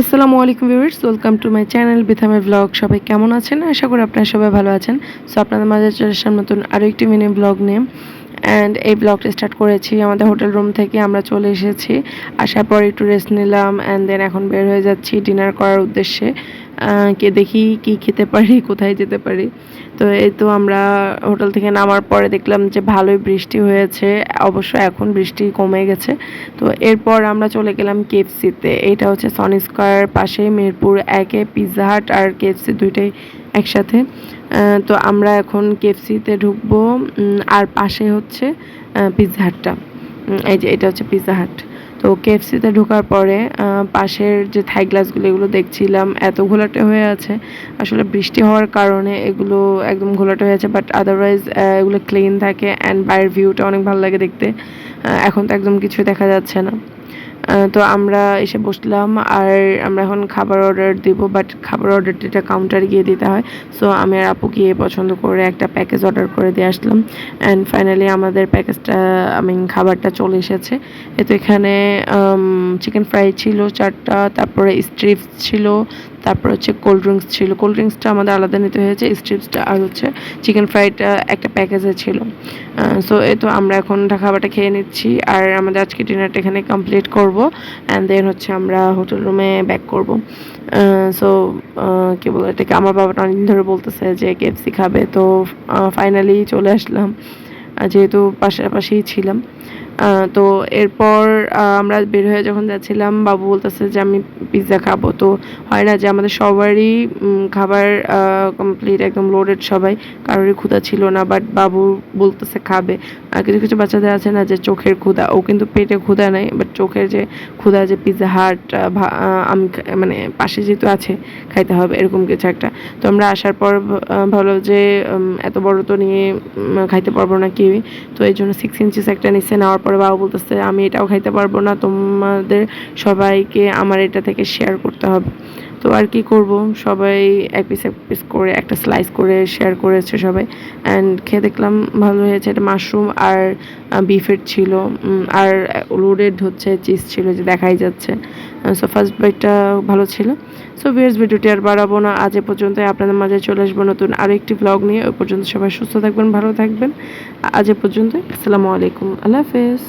আসসালামু আলাইকুম viewers, welcome to my channel বিথামে blog. সবাই কেমন আছেন? আশা করি আপনারা সবাই ভালো আছেন। সো আপনাদের মাঝে চলে আসার নতুন আরও একটি মিনি ব্লগ নিয়ে। অ্যান্ড এই ব্লগটা স্টার্ট করেছি আমাদের হোটেল রুম থেকে। আমরা চলে এসেছি, আসার পর একটু রেস্ট নিলাম অ্যান্ড দেন এখন বের হয়ে যাচ্ছি ডিনার করার উদ্দেশ্যে। কে দেখি কি খেতে পারি, কোথায় যেতে পারি। তো এই তো আমরা হোটেল থেকে নামার পরে দেখলাম যে ভালোই বৃষ্টি হয়েছে, অবশ্য এখন বৃষ্টি কমে গেছে। তো এরপর আমরা চলে গেলাম কেএফসিতে। এটা হচ্ছে সনি স্কোয়ার পাশে মিরপুর, একে পিৎজা হাট আর কেএফসি দুইটাই একসাথে। তো আমরা এখন কেএফসিতে ঢুকবো আর পাশে হচ্ছে পিৎজা হাটটা এই যে এটা হচ্ছে পিৎজা হাট তো কেএফসিতে ঢোকার পরে পাশের যে থাই গ্লাসগুলো এগুলো দেখছিলাম, এত ঘোলাটে হয়ে আছে। আসলে বৃষ্টি হওয়ার কারণে এগুলো একদম ঘোলাটে হয়ে আছে বাট আদারওয়াইজ এগুলো ক্লিন থাকে অ্যান্ড বাইরের ভিউটা অনেক ভালো লাগে দেখতে। এখন তো একদম কিছু দেখা যাচ্ছে না। তো আমরা এসে বসলাম আর আমরা এখন খাবার অর্ডার দিব বাট খাবার অর্ডারটা কাউন্টারে গিয়ে দিতে হয়। সো আমি আর আপু গিয়ে পছন্দ করে একটা প্যাকেজ অর্ডার করে দিয়ে আসলাম। অ্যান্ড ফাইনালি আমাদের প্যাকেজটা আমি খাবারটা চলে এসেছে। এ তো এখানে চিকেন ফ্রাই ছিল চারটা, তারপরে স্ট্রিপস ছিল, তারপর হচ্ছে কোল্ড ড্রিঙ্কস ছিল। কোল্ড ড্রিঙ্কসটা আমাদের আলাদা নিতে হয়েছে স্ট্রিপসটা আর হচ্ছে চিকেন ফ্রাইটা একটা প্যাকেজে ছিল। সো এই তো আমরা এখন খাবারটা খেয়ে নিচ্ছি। আর আমাদের আজকে ডিনারটা এখানে কমপ্লিট করব। অ্যান্ড দেন হচ্ছে আমরা হোটেল রুমে ব্যাক করব। সো কী বলব এটাকে? আমার বাবাটা অনেকদিন ধরে বলতেছে যে কেএফসি খাবে, তো ফাইনালি চলে আসলাম। যেহেতু পাশাপাশি ছিলাম। তো এরপর আমরা বের হয়ে যখন যাচ্ছিলাম, বাবু বলতেছে যে আমি পিৎজা খাব। তো হয় না যে আমাদের সবারই খাবার কমপ্লিট একদম লোডেড সবাই। কারোরই ক্ষুধা ছিল না বাট বাবু বলতেছে খাবে। আর কিছু কিছু বাচ্চাদের আছে না যে চোখের ক্ষুধা, ও কিন্তু পেটে ক্ষুধা নেই বাট চোখের যে ক্ষুধা, যে পিৎজা হাট আমি মানে পাশে যেহেতু আছে, খাইতে হবে, এরকম কিছু একটা। তো আমরা আসার পর ভাবলো যে এত বড় তো নিয়ে খাইতে পারব না কেউই। তো এই জন্য সিক্স ইঞ্চিস একটা নিচে নেওয়ার পরে বাবা বলতেছে, আমি এটাও খাইতে পারব না, তোমাদের সবাইকে আমার এটা থেকে শেয়ার করতে হবে। তো আর কি করব? সবাই এক পিস এক পিস করে, একটা স্লাইস করে শেয়ার করেছে সবাই। অ্যান্ড খেয়ে দেখলাম ভালো হয়েছে। এটা মাশরুম আর বিফের ছিল। আর লোডেড হচ্ছে চিজ ছিল, যে দেখাই যাচ্ছে। সো ফার্স্ট বাইটটা ভালো ছিল। সো ভিয়ার্স ভিডিওটি আর বাড়াবো না। আজ এ পর্যন্তই। আপনাদের মাঝে চলে আসব নতুন আরও একটি ব্লগ নিয়ে। ওই পর্যন্ত সবাই সুস্থ থাকবেন, ভালো থাকবেন। আজ এ পর্যন্ত আসসালামু আলাইকুম। আল্লাহ হাফেজ।